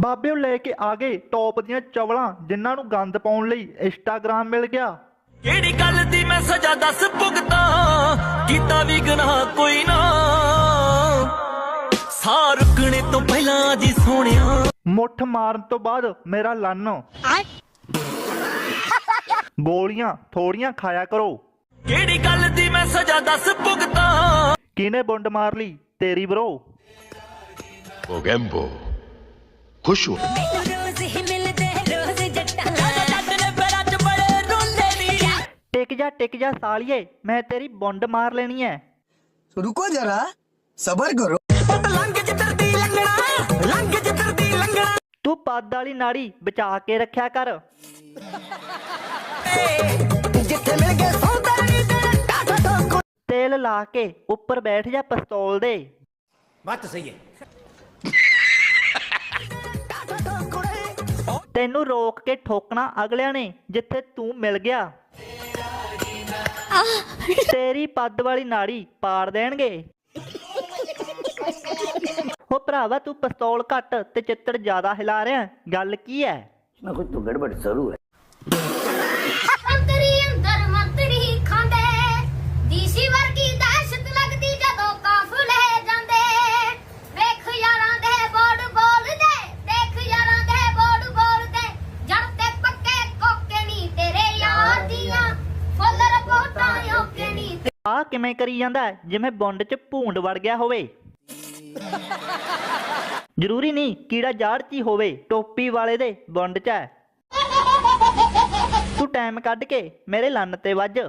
ਬਾਬਿਓ ਲੈ ਕੇ ਆ ਗਏ ਟੌਪ ਦੀਆਂ ਚਵਲਾਂ ਜਿਨ੍ਹਾਂ ਨੂੰ ਗੰਦ ਪਾਉਣ ਲਈ ਇੰਸਟਾਗ੍ਰਾਮ ਮਿਲ ਗਿਆ। ਕਿਹੜੀ ਗੱਲ ਦੀ ਮੈਂ ਸਜ਼ਾ ਦੱਸ ਭੁਗਤਾਂ? ਕੀਤਾ ਵੀ ਗੁਨਾਹ ਕੋਈ ਨਾ। ਸਾਹ ਰੁਕਣੇ ਤੋਂ ਪਹਿਲਾਂ ਜੀ ਸੋਹਣਿਆ। ਮੁੱਠ ਮਾਰਨ ਤੋਂ ਬਾਅਦ ਮੇਰਾ ਲੰਨ। ਗੋਲੀਆਂ ਥੋੜੀਆਂ ਖਾਇਆ ਕਰੋ। ਕਿਹੜੀ ਗੱਲ ਦੀ ਮੈਂ ਸਜ਼ਾ ਦੱਸ ਭੁਗਤਾਂ? ਕਿਹਨੇ ਬੁੰਡ ਮਾਰ ਲਈ? ਤੇਰੀ ਬਰੋ Mogembo. ਖੁਸ਼ ਹੋ। ਟਿਕ ਜਾ ਟਿਕ ਜਾ ਸਾਲੀਏ ਮੈਂ ਤੇਰੀ ਬੁੰਡ ਮਾਰ ਲੈਣੀ ਐ। ਰੁਕੋ ਜਰਾ ਸਬਰ ਕਰੋ। ਲੰਘ ਜਿੱਧਰ ਦੀ ਲੰਘਣਾ ਲੰਘ ਜਿੱਧਰ ਦੀ ਲੰਘਣਾ ਤੂੰ ਪੱਦ ਵਾਲੀ ਨਾੜੀ ਬਚਾ ਕੇ ਰੱਖਿਆ ਕਰ। ਜਿੱਥੇ ਮਿਲ ਗਏ ਕੇ ਉੱਪਰ ਬੈਠ ਜਾ ਪਿਸਤੌਲ ਦੇ। ਤੈਨੂੰ ਰੋਕ ਕੇ ਠੋਕਣਾ ਅਗਲਿਆਂ ਨੇ, ਜਿੱਥੇ ਤੂੰ ਮਿਲ ਗਿਆ। ਤੇਰੀ ਪੱਦ ਵਾਲੀ ਨਾੜੀ ਪਾੜ ਦੇਣਗੇ। ਹੋ ਭਰਾਵਾ, ਤੂੰ ਪਿਸਤੌਲ ਘੱਟ ਤੇ ਚਿੱਤੜ ਜ਼ਿਆਦਾ ਹਿਲਾ ਰਿਹਾ। ਗੱਲ ਕੀ ਹੈ? ਅੰਤਰੀ ਕਿਵੇਂ ਕਰੀ ਜਾਂਦਾ? ਜਿਵੇਂ ਬੁੰਡ 'ਚ ਭੂੰਡ ਵੜ ਗਿਆ ਹੋਵੇ। ਜ਼ਰੂਰੀ ਨਹੀਂ ਕੀੜਾ ਜਾੜ 'ਚ ਹੀ ਹੋਵੇ, ਟੋਪੀ ਵਾਲੇ ਦੇ ਬੁੰਡ 'ਚ ਹੈ। ਤੂੰ ਟਾਈਮ ਕੱਢ ਕੇ ਮੇਰੇ ਲੰਨ ਤੇ ਵੱਜ।